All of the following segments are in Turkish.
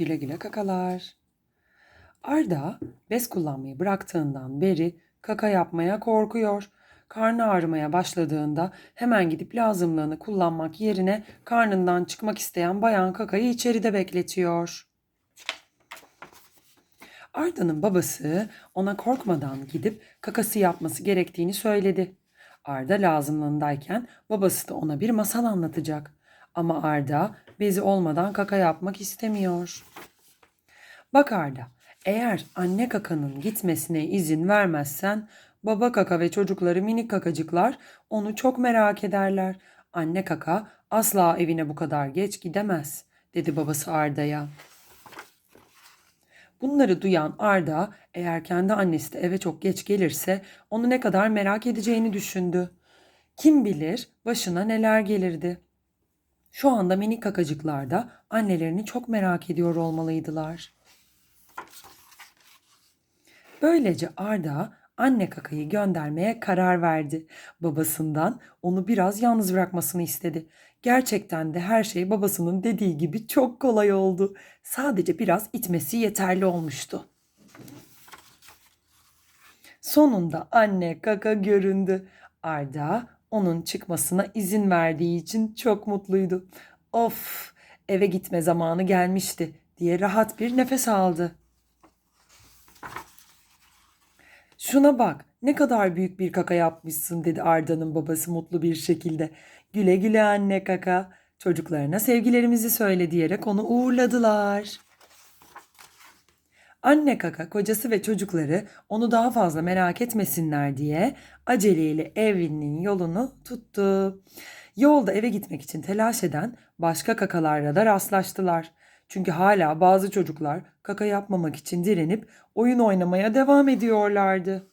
Güle güle kakalar. Arda bez kullanmayı bıraktığından beri kaka yapmaya korkuyor. Karnı ağrımaya başladığında hemen gidip lazımlığını kullanmak yerine karnından çıkmak isteyen bayan kakayı içeride bekletiyor. Arda'nın babası ona korkmadan gidip kakası yapması gerektiğini söyledi. Arda lazımlığındayken babası da ona bir masal anlatacak. Ama Arda bezi olmadan kaka yapmak istemiyor. Bak Arda, eğer anne kakanın gitmesine izin vermezsen baba kaka ve çocukları minik kakacıklar onu çok merak ederler. Anne kaka asla evine bu kadar geç gidemez, dedi babası Arda'ya. Bunları duyan Arda eğer kendi annesi de eve çok geç gelirse onu ne kadar merak edeceğini düşündü. Kim bilir başına neler gelirdi. Şu anda minik kakacıklar da annelerini çok merak ediyor olmalıydılar. Böylece Arda anne kakayı göndermeye karar verdi. Babasından onu biraz yalnız bırakmasını istedi. Gerçekten de her şey babasının dediği gibi çok kolay oldu. Sadece biraz itmesi yeterli olmuştu. Sonunda anne kaka göründü. Arda onun çıkmasına izin verdiği için çok mutluydu. Of, eve gitme zamanı gelmişti diye rahat bir nefes aldı. Şuna bak, ne kadar büyük bir kaka yapmışsın dedi Arda'nın babası mutlu bir şekilde. Güle güle anne kaka. Çocuklarına sevgilerimizi söyle diyerek onu uğurladılar. Anne kaka kocası ve çocukları onu daha fazla merak etmesinler diye aceleyle evinin yolunu tuttu. Yolda eve gitmek için telaş eden başka kakalarla da rastlaştılar. Çünkü hala bazı çocuklar kaka yapmamak için direnip oyun oynamaya devam ediyorlardı.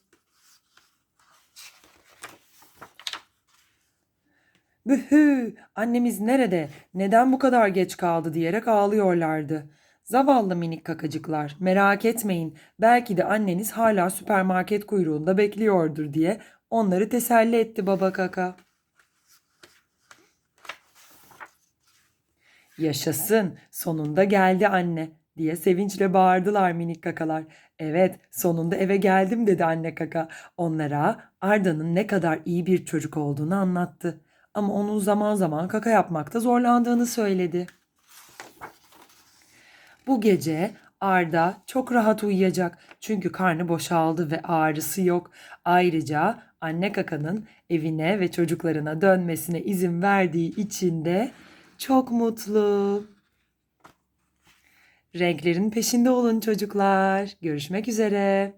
Bühü, annemiz nerede? Neden bu kadar geç kaldı diyerek ağlıyorlardı. Zavallı minik kakacıklar, merak etmeyin. Belki de anneniz hala süpermarket kuyruğunda bekliyordur diye onları teselli etti baba kaka. Yaşasın, sonunda geldi anne diye sevinçle bağırdılar minik kakalar. Evet, sonunda eve geldim dedi anne kaka. Onlara Arda'nın ne kadar iyi bir çocuk olduğunu anlattı. Ama onun zaman zaman kaka yapmakta zorlandığını söyledi. Bu gece Arda çok rahat uyuyacak çünkü karnı boşaldı ve ağrısı yok. Ayrıca anne kakanın evine ve çocuklarına dönmesine izin verdiği için de çok mutlu. Renklerin peşinde olun çocuklar. Görüşmek üzere.